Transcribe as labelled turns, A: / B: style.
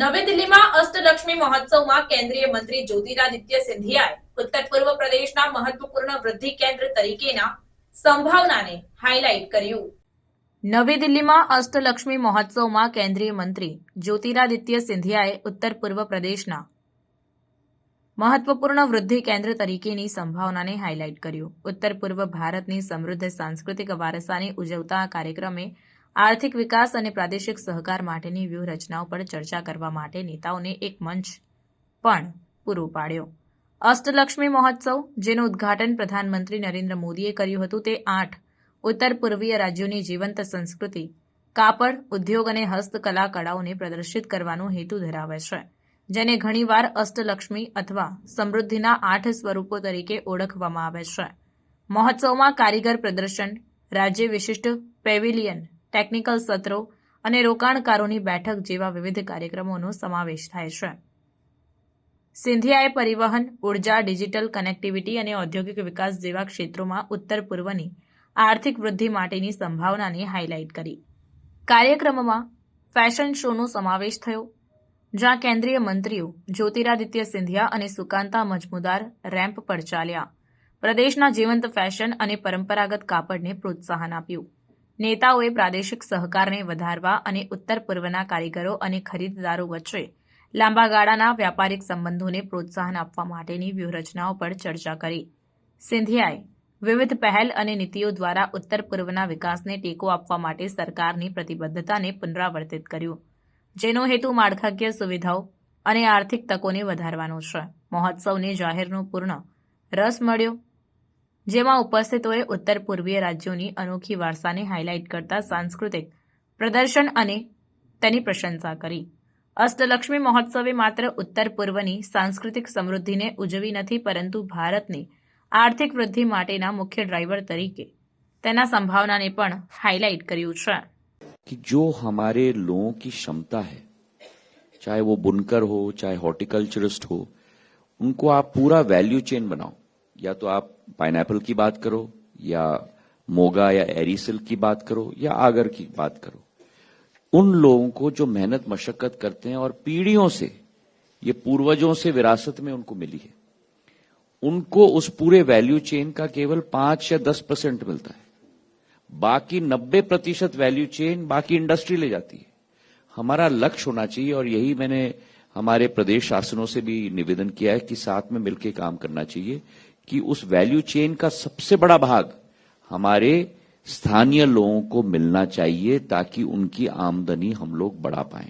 A: નવી દિલ્હીમાં અષ્ટલક્ષ્મી મહોત્સવમાં કેન્દ્રીય મંત્રી જ્યોતિરાદિત્ય સિંધિયાએ ઉત્તર પૂર્વ પ્રદેશના મહત્વપૂર્ણ વૃદ્ધિ કેન્દ્ર તરીકેના સંભાવનાને હાઇલાઇટ કર્યું. નવી દિલ્હીમાં અષ્ટલક્ષ્મી મહોત્સવમાં કેન્દ્રીય મંત્રી જ્યોતિરાદિત્ય સિંધિયાએ ઉત્તર પૂર્વ પ્રદેશના મહત્વપૂર્ણ વૃદ્ધિ કેન્દ્ર તરીકેની સંભાવનાને હાઇલાઇટ કર્યું. ઉત્તર પૂર્વ ભારતની સમૃદ્ધ સાંસ્કૃતિક વારસાને ઉજવતા આ કાર્યક્રમે આર્થિક વિકાસ અને પ્રાદેશિક સહકાર માટેની વ્યૂહરચનાઓ પર ચર્ચા કરવા માટે નેતાઓને એક મંચ પણ પૂરું પાડ્યો. અષ્ટલક્ષ્મી મહોત્સવ, જેનું ઉદ્ઘાટન પ્રધાનમંત્રી નરેન્દ્ર મોદીએ કર્યું હતું, તે આઠ ઉત્તર પૂર્વીય રાજ્યોની જીવંત સંસ્કૃતિ, કાપડ, ઉદ્યોગ અને હસ્તકલા કળાઓને પ્રદર્શિત કરવાનો હેતુ ધરાવે છે, જેને ઘણીવાર અષ્ટલક્ષ્મી અથવા સમૃદ્ધિના આઠ સ્વરૂપો તરીકે ઓળખવામાં આવે છે. મહોત્સવમાં કારીગર પ્રદર્શન, રાજ્ય વિશિષ્ટ પેવિલિયન ટેકનિકલ સત્રો અને રોકાણકારોની બેઠક જેવા વિવિધ કાર્યક્રમોનો સમાવેશ થાય છે. સિંધિયાએ પરિવહન, ઊર્જા, ડિજિટલ કનેક્ટિવિટી અને ઔદ્યોગિક વિકાસ જેવા ક્ષેત્રોમાં ઉત્તર પૂર્વની આર્થિક વૃદ્ધિ માટેની સંભાવનાને હાઇલાઇટ કરી. કાર્યક્રમમાં ફેશન શોનો સમાવેશ થયો, જ્યાં કેન્દ્રીય મંત્રીઓ જ્યોતિરાદિત્ય સિંધિયા અને સુકાંતા મજમુદાર રેમ્પ પર ચાલ્યા. પ્રદેશના જીવંત ફેશન અને પરંપરાગત કાપડને પ્રોત્સાહન આપ્યું. નેતાઓએ પ્રાદેશિક સહકારને વધારવા અને ઉત્તર પૂર્વના કારીગરો અને ખરીદદારો વચ્ચે લાંબા ગાળાના વ્યાપારિક સંબંધોને પ્રોત્સાહન આપવા માટેની વ્યૂહરચનાઓ પર ચર્ચા કરી. સિંધિયાએ વિવિધ પહેલ અને નીતિઓ દ્વારા ઉત્તર પૂર્વના વિકાસને ટેકો આપવા માટે સરકારની પ્રતિબદ્ધતાને પુનરાવર્તિત કર્યું, જેનો હેતુ માળખાકીય સુવિધાઓ અને આર્થિક તકોને વધારવાનો છે. મહોત્સવને જાહેરનો પૂર્ણ રસ મળ્યો જેમાં ઉપસ્થિતોએ ઉત્તર પૂર્વીય રાજ્યોની અનોખી વારસાને હાઇલાઇટ કરતા સાંસ્કૃતિક પ્રદર્શન અને તેની પ્રશંસા કરી અષ્ટલક્ષ્મી મહોત્સવે માત્ર ઉત્તર પૂર્વની સાંસ્કૃતિક સમૃદ્ધિને ઉજવી નથી પરંતુ ભારતની આર્થિક વૃદ્ધિ માટેના મુખ્ય ડ્રાઈવર તરીકે તેના સંભાવનાને પણ હાઇલાઇટ કર્યું છે
B: कि जो हमारे लोगों की क्षमता है चाहे वो बुनकर हो चाहे हॉर्टिकल्चरिस्ट हो उनको आप पूरा वैल्यू चेन बनाओ या तो आप पाइनएप्पल की बात करो, या मोगा या एरिसिल की बात करो, या आगर की बात करो। उन लोगों को जो मेहनत, मशक्कत करते हैं और पीढ़ियों से, ये पूर्वजों से विरासत में उनको मिली है। उनको उस पूरे वैल्यू चेन का केवल पाँच या दस परसेंट मिलता है। बाकी नब्बे प्रतिशत वैल्यू चेन बाकी इंडस्ट्री ले जाती है। हमारा लक्ष्य होना चाहिए और यही मैंने हमारे प्रदेश शासनों से भी निवेदन किया है कि साथ में मिलकर काम करना चाहिए। कि उस वैल्यू चेन का सबसे बड़ा भाग हमारे स्थानीय लोगों को मिलना चाहिए ताकि उनकी आमदनी हम लोग बढ़ा पाएं